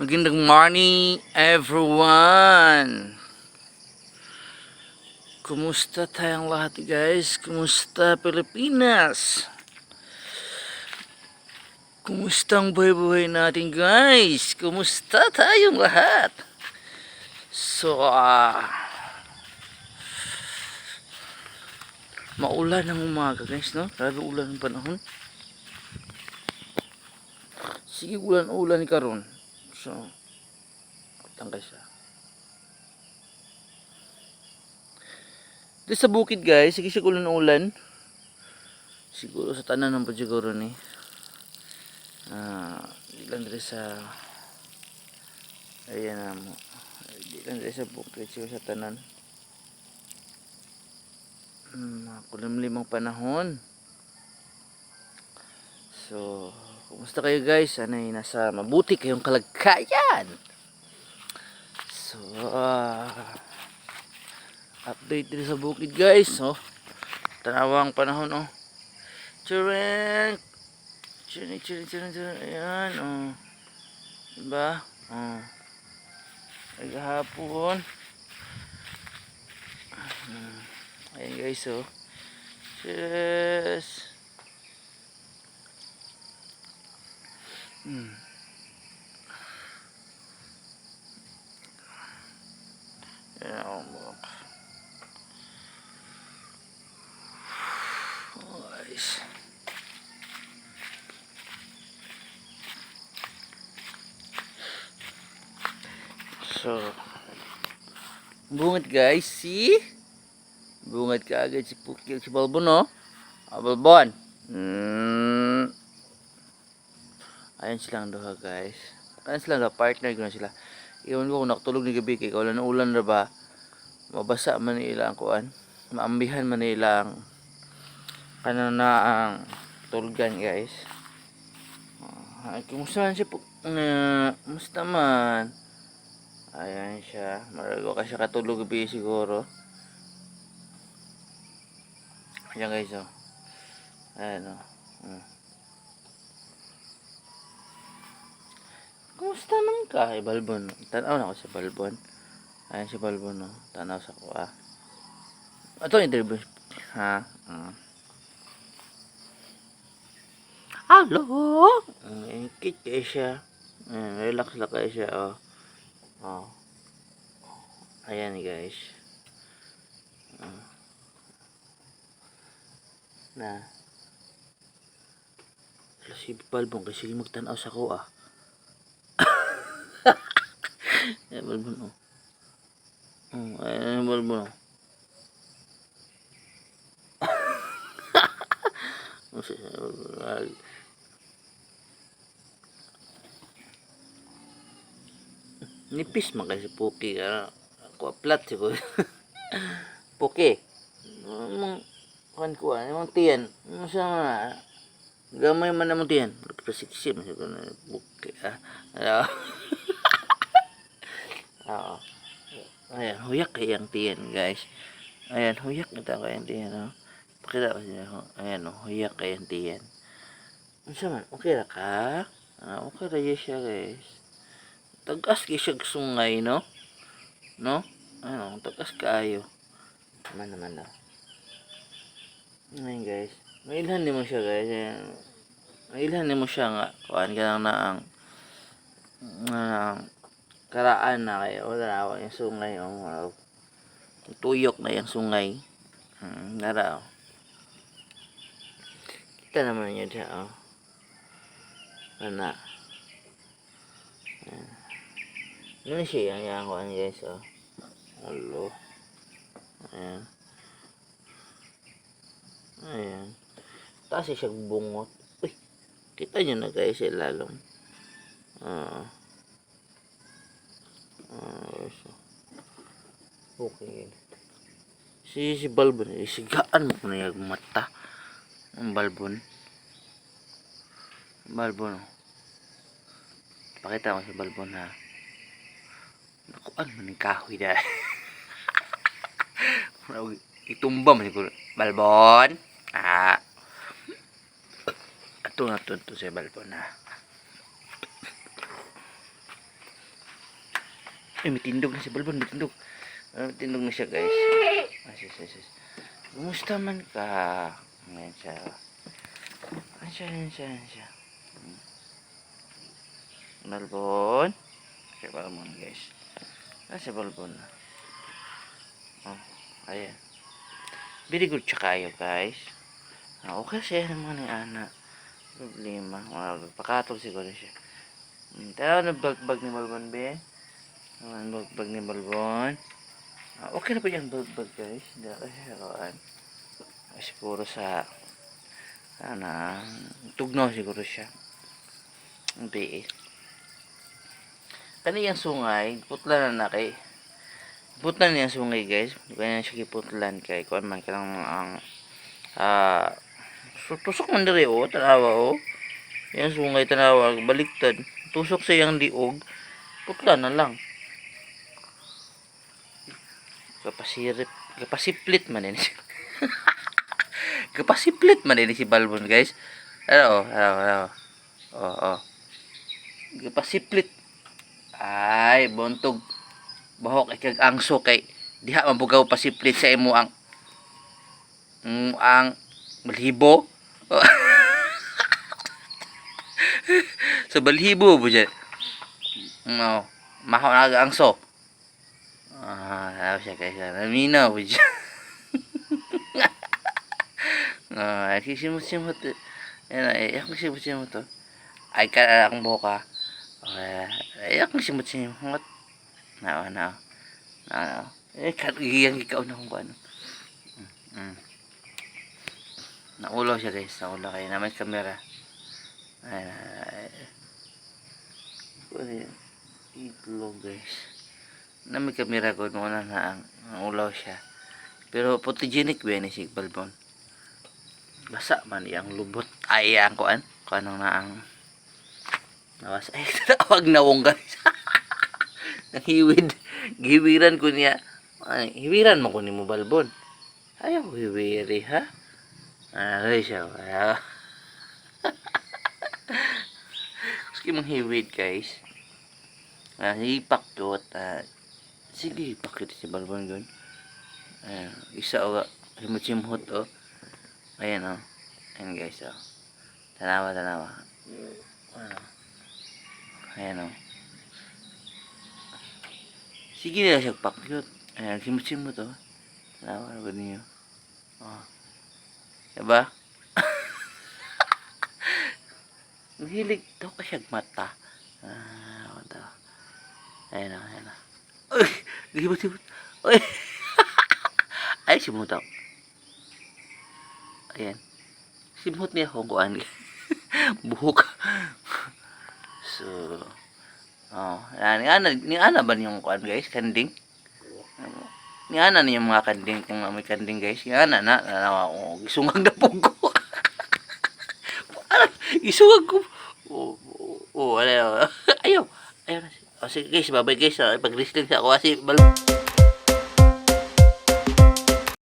Magandang morning everyone. Kumusta tayong lahat guys? Kumusta Pilipinas? Kumusta ang buhay-buhay natin guys? Kumusta tayong lahat? So, ah... maulan ng umaga guys, no? Grabe ulan ng panahon. Sige ulan-ulan karon. So, tangkay siya. Di sa bukid guys, sige siya ulan-ulan. Siguro sa tanan ng siguro ni. Ah, di lang diri sa Ayan na mo. Di lang diri sa bukid siguro sa tanan. Hmm, kulimlimang panahon. So, kumusta kayo guys? Sana'y nasa mabuti kayong kalagayan. So, ah, update din sa bukid guys. Oh, tanawang panahon oh. Chireng! Chireng, chireng, chireng, chireng. Ayan, oh. Diba? Oh. Ay, kahapon. Hmm. Ayan guys, oh. Cheers! Hmm. Ayan, oh, mga Guys. So, bungad guys, see? Bungad ka agad si Pukil, si Balbon, no? Ah, Balbon. Mm. Ayan silang duha, guys. Ayan silang duha, partner na sila. Iwan ko kung nakatulog ni gabi, kay kaulan na ulan na ba, mabasa man nila ang kuan. Maambihan man nila ang kanan na ang tulgan, guys. Ah, Ay, kumusta man siya po? Uh, kumusta man? Ayan siya. Marago ka siya katulog gabi siguro. Ayan guys oh. Ayan oh. Hmm. Kumusta man ka? Eh, Balbon. Tanaw na ako sa Balbon. Ayan si Balbon oh. Tanaw sa ko ah. Ito interview. Ha? Hmm. Hello? Mm, kit kayo siya. Mm, relax lang kayo siya oh. Oh. Ayan guys. Oh. Na. Si Balbong kasi magtanaw sa ko ah. Ayan Balbong oh. Oh, ayan si- ah, Nipis man kasi Puki ka. Ako plat siguro. Puki. Mong kan ko ano mong tiyan. Mo sa mga gamay man namang tiyan. Siguro na Puki. Ah. Ano? Oo. Ayan, huyak kayang tiyan, guys. Ayan, huyak kita kayang tiyan, no? Pakita ko siya. ho. Ayan, oh, huyak kayang tiyan. Ano man? Okay ra ka? Ah, okay ra siya, guys. Tagas kay siya sungay, no? No? Ano, tagas kaayo. Naman naman daw. Ngayon guys. Mailhan ni mo siya guys. Ayan. Mailhan ni mo siya nga. Kuhaan ka lang na ang ang karaan na kayo. Wala na ako yung sungay. Oh, wow. Tuyok na yung sungay. Hmm, nara oh. Kita naman niya siya oh. Ano Ano siya yung kuhan guys oh. Hello. Ayan. Ayan. Taas siya bungot. Uy. Kita nyo na guys ilalong. Ah. Ah. So. Okay. Si si Balbon, eh, sigaan mo na yung mata. Ang Balbon. Balbon. oh. Pakita ko sa Balbon ha. Nakuan man ang kahoy dahil. Itumba man siguro. Balbon. Ah. Ato na to to sa balbon ha. Ay, may tindog na si Balbon, may tindog. Ah, may tindog na siya, guys. Ah, sis, sis, sis. Kumusta man ka? Ayan siya. Ayan siya, ayan siya, ayan siya. Hmm. Balbon. Si Balbon, guys. Ah, si Balbon. Oh, ayan. Very good siya kayo, guys. Ah, okay siya naman ni Ana. Problema. Magpakatol siguro siya. Hmm, Tara, ano bagbag ni Balbon, be? Ano bagbag ni Balbon? Ah, okay na po yung bagbag, guys. Heroan. Ah, siguro sa... Ano, tugnaw siguro siya. Hindi eh. Kaniyang sungay, putla na na kay. Putla niya sungay, guys. Kaya siya kiputlan kay. Kuan man ka lang ang... Ah... so, tusok man diri, oh. Tanawa, oh. Yan sungay, tanawa. Baliktad. Tusok sa iyang liog. Putla na lang. Kapasirip. Kapasiplit man siya. Kapasiplit man din si Balbon, guys. Ano, ano, ano. Oh, oh. Kapasiplit. Ay, bontog. Bahok ikag angso kay diha man bugaw pasiplit sa imo ang mm, ang balhibo. sa balhibo po dyan. No, mahaw na angso. Ah, ano siya guys. Naminaw po dyan. Ah, kisimot-simot. Yan, iyak mo simot-simot. Ay, ka akong buka. Okay. Iyak mo simot-simot. Na, na. Na, eh, karigyan ikaw na kung ano. Mm. Naulaw siya guys. Naulaw kayo. Na may camera. Ay, ay. Ay, itlog guys. Na may camera ko noon na ang naulaw siya. Pero photogenic ba ni si Balbon? Basa man iyang lubot. Ay, ang kuan. Kuan ang naang Nawas ay tawag na wong guys. Nahiwid. Giwiran ko niya. Ay, hiwiran mo ko ni mo balbon. Ayaw hiwiri ha. Ay siya. Ayaw. Sige mong hiwid guys. Ah, hipak ko at ah, sige ko si balbon gun. Isa o himut-himut o. Ayan o. Ayan guys o. Tanawa, tanawa. Ano. Ayan o. Sige nila siya pakyut. Ayan, simut-simut o. Tanawa na ba niyo? O. Diba? Mahilig daw ka siyang mata. Ah. Ayan o, ayan o. Uy! Gibot-gibot. Uy! Ay, simut ako. Ayan. Simut niya akong kuhan. Buhok. so, oh, yan. Ni ana, ni ana ba niyong kuhan guys? Kanding? Ni ana niyong mga kanding kung may kanding guys. Ni ana na, na, na oh, isungag na po ko. isungag ko. Oh, oh, oh, ayaw. Ayaw na siya. Oh, sige guys, babay guys. Pag-wrestling sa ako kasi, bal